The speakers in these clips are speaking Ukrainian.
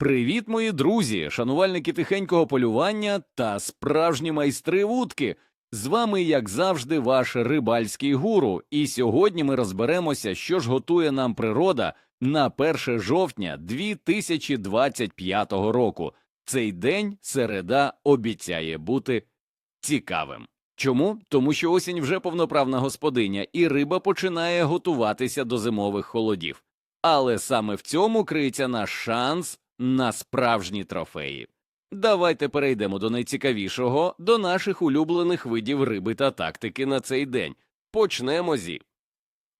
Привіт, мої друзі, шанувальники тихенького полювання та справжні майстри вудки. З вами, як завжди, ваш рибальський гуру. І сьогодні ми розберемося, що ж готує нам природа на 1 жовтня 2025 року. Цей день середа обіцяє бути цікавим. Чому? Тому що осінь вже повноправна господиня, і риба починає готуватися до зимових холодів. Але саме в цьому криється наш шанс на справжні трофеї. Давайте перейдемо до найцікавішого, до наших улюблених видів риби та тактики на цей день. Почнемо зі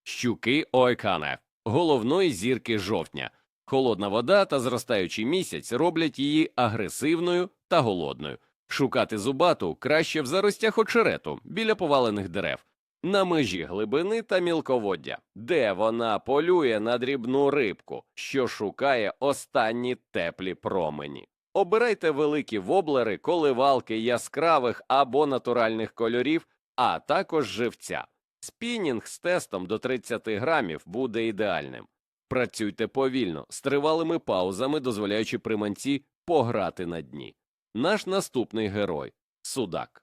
щуки ойкане, головної зірки жовтня. Холодна вода та зростаючий місяць роблять її агресивною та голодною. Шукати зубату краще в заростях очерету біля повалених дерев, на межі глибини та мілководдя, де вона полює на дрібну рибку, що шукає останні теплі промені. Обирайте великі воблери, коливалки яскравих або натуральних кольорів, а також живця. Спінінг з тестом до 30 грамів буде ідеальним. Працюйте повільно, з тривалими паузами, дозволяючи приманці пограти на дні. Наш наступний герой судак.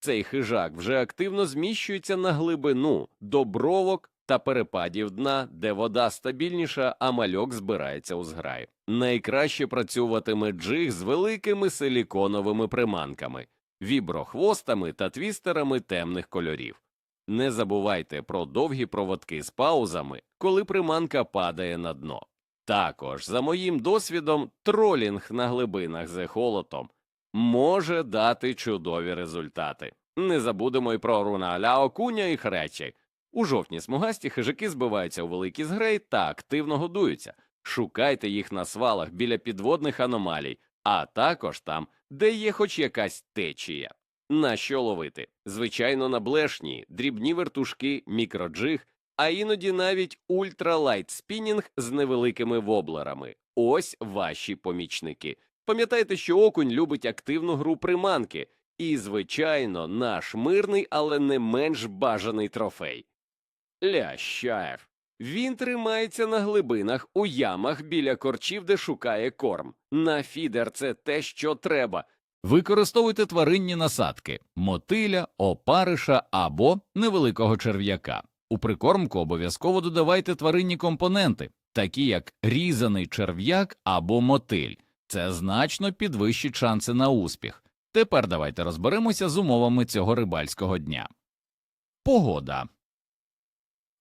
Цей хижак вже активно зміщується на глибину до бровок та перепадів дна, де вода стабільніша, а мальок збирається у зграю. Найкраще працюватиме джиг з великими силіконовими приманками, віброхвостами та твістерами темних кольорів. Не забувайте про довгі проводки з паузами, коли приманка падає на дно. Також, за моїм досвідом, тролінг на глибинах з ехолотом може дати чудові результати. Не забудемо й про руналя окуня і хречі. У жовтні смугасті хижаки збиваються у великі згрей та активно годуються. Шукайте їх на свалах біля підводних аномалій, а також там, де є хоч якась течія. На що ловити? Звичайно, на блешні, дрібні вертушки, мікроджиг, а іноді навіть ультралайт спінінг з невеликими воблерами. Ось ваші помічники. Пам'ятайте, що окунь любить активну гру приманки, і, звичайно, наш мирний, але не менш бажаний трофей. Лящаєв. Він тримається на глибинах у ямах біля корчів, де шукає корм. На фідер це те, що треба. Використовуйте тваринні насадки мотиля, опариша або невеликого черв'яка. У прикормку обов'язково додавайте тваринні компоненти, такі як різаний черв'як або мотиль. Це значно підвищить шанси на успіх. Тепер давайте розберемося з умовами цього рибальського дня. Погода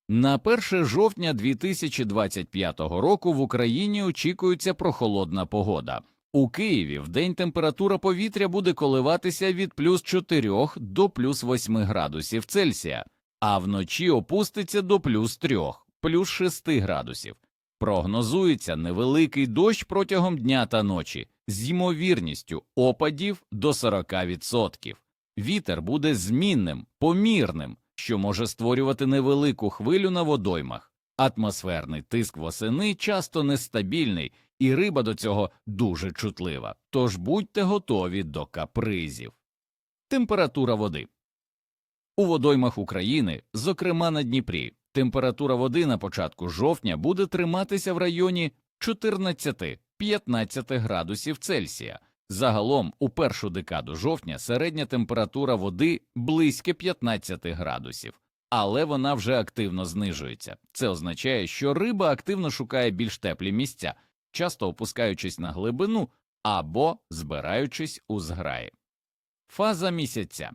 на 1 жовтня 2025 року в Україні очікується прохолодна погода. У Києві в день температура повітря буде коливатися від плюс 4 до плюс 8 градусів Цельсія, а вночі опуститься до плюс 3, плюс 6 градусів. Прогнозується невеликий дощ протягом дня та ночі з ймовірністю опадів до 40%. Вітер буде змінним, помірним, що може створювати невелику хвилю на водоймах. Атмосферний тиск восени часто нестабільний, і риба до цього дуже чутлива. Тож будьте готові до капризів. Температура води у водоймах України, зокрема на Дніпрі, температура води на початку жовтня буде триматися в районі 14-15 градусів Цельсія. Загалом у першу декаду жовтня середня температура води близько 15 градусів, але вона вже активно знижується. Це означає, що риба активно шукає більш теплі місця, часто опускаючись на глибину або збираючись у зграї. Фаза місяця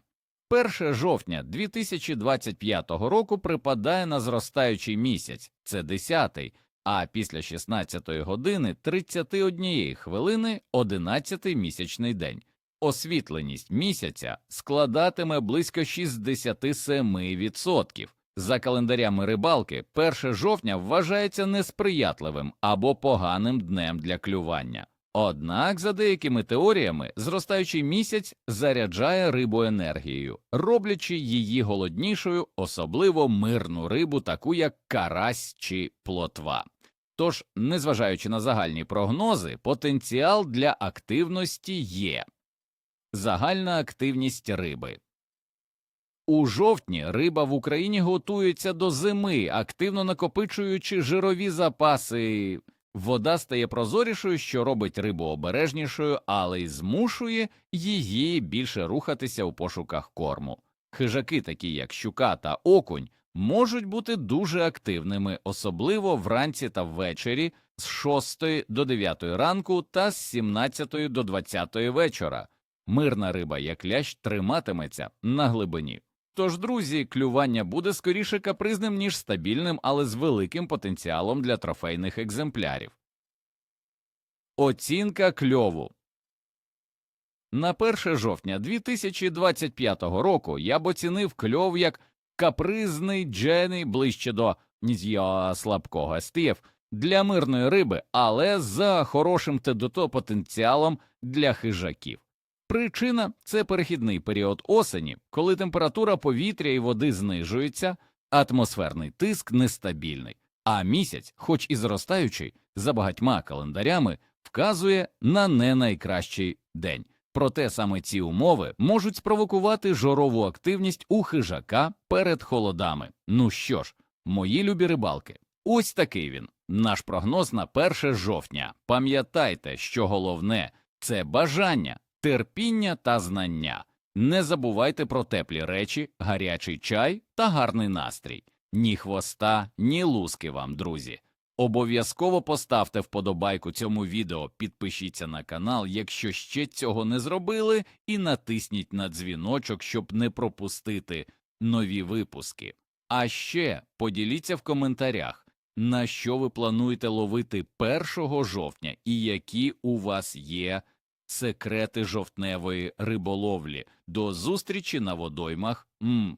1 жовтня 2025 року припадає на зростаючий місяць, це 10-й, а після 16-ї години 31 хвилини 11 місячний день. Освітленість місяця складатиме близько 67%. За календарями рибалки 1 жовтня вважається несприятливим або поганим днем для клювання. Однак, за деякими теоріями, зростаючий місяць заряджає рибу енергією, роблячи її голоднішою, особливо мирну рибу, таку як карась чи плотва. Тож, незважаючи на загальні прогнози, потенціал для активності є. Загальна активність риби у жовтні риба в Україні готується до зими, активно накопичуючи жирові запаси Вода стає прозорішою, що робить рибу обережнішою, але й змушує її більше рухатися у пошуках корму. Хижаки, такі як щука та окунь, можуть бути дуже активними, особливо вранці та ввечері з 6 до 9 ранку та з 17 до 20 вечора. Мирна риба, як лящ, триматиметься на глибині. Тож, друзі, клювання буде скоріше капризним, ніж стабільним, але з великим потенціалом для трофейних екземплярів. Оцінка кльову на 1 жовтня 2025 року я б оцінив кльов як капризний джений ближче до слабкого стів для мирної риби, але за хорошим ТДТ потенціалом для хижаків. Причина це перехідний період осені, коли температура повітря і води знижується, атмосферний тиск нестабільний, а місяць, хоч і зростаючий, за багатьма календарями, вказує на не найкращий день. Проте саме ці умови можуть спровокувати жорову активність у хижака перед холодами. Ну що ж, мої любі рибалки, ось такий він. Наш прогноз на 1 жовтня. Пам'ятайте, що головне це бажання, терпіння та знання. Не забувайте про теплі речі, гарячий чай та гарний настрій. Ні хвоста, ні луски вам, друзі. Обов'язково поставте вподобайку цьому відео, підпишіться на канал, якщо ще цього не зробили, і натисніть на дзвіночок, щоб не пропустити нові випуски. А ще поділіться в коментарях, на що ви плануєте ловити 1 жовтня і які у вас є секрети жовтневої риболовлі. До зустрічі на водоймах. М,